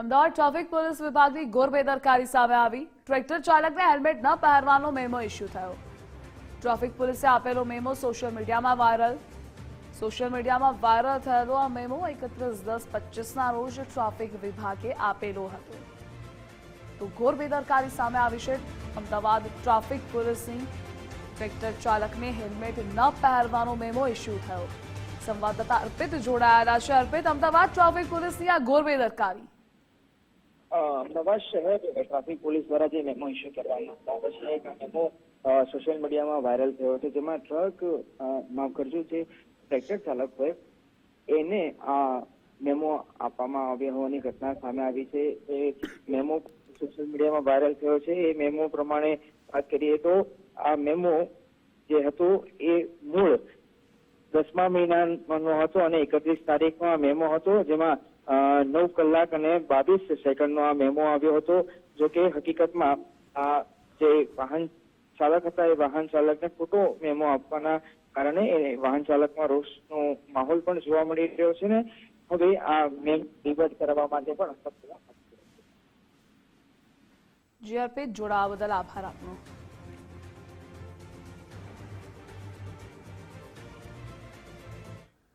Ahmedabad traffic police વિભાગની ગોરબેદરકારી સામે આવી. ટ્રેક્ટર ચાલકને હેલ્મેટ ન પહેરવાનો મેમો ઇસ્યુ થયો. ટ્રાફિક પોલીસે આપેલો મેમો સોશિયલ મીડિયામાં વાયરલ. સોશિયલ મીડિયામાં વાયરલ થયેલો આ મેમો એકત્રીસ દસ પચીસના રોજ ટ્રાફિક વિભાગે આપેલો હતો. તો ઘોર બેદરકારી સામે આવી છે. અમદાવાદ ટ્રાફિક પોલીસની ટ્રેક્ટર ચાલકને હેલ્મેટ ન પહેરવાનો મેમો ઇસ્યુ થયો. સંવાદદાતા અર્પિત જોડાયેલા છે. અર્પિત, અમદાવાદ ટ્રાફિક પોલીસની આ ઘોર અમદાવાદ શહેર ટ્રાફિક પોલીસ દ્વારા જે મેમો ઇસ્યુ કરવામાં આવ્યો છે એક મેમો સોશિયલ મીડિયામાં વાયરલ થયો હતો, જેમાં ટ્રક માફ કરજો જે ટ્રેક્ટર ચાલક હોય, એને આ મેમો આપવામાં આવ્યો હોવાની ઘટના સામે આવી છે. એ મેમો સોશિયલ મીડિયામાં વાયરલ થયો છે. એ મેમો પ્રમાણે વાત કરીએ તો આ મેમો જે હતો, એ મૂળ દસમા મહિનાનો હતો અને એકત્રીસ તારીખમાં મેમો હતો, જેમાં નવ કલાક અને બાવીસ સેકન્ડનો આ મેમો આવ્યો હતો, જો કે હકીકતમાં આ જે વાહન ચાલક હતા, એ વાહન ચાલકને ખોટો મેમો આપવાના કારણે વાહન ચાલકમાં રોષનો માહોલ પણ જોવા મળી રહ્યો છે ને, હવે આ મેમ રિવર્ટ કરવા માટે પણ જીઆરપી જોડાવા બદલ આભાર આપનો.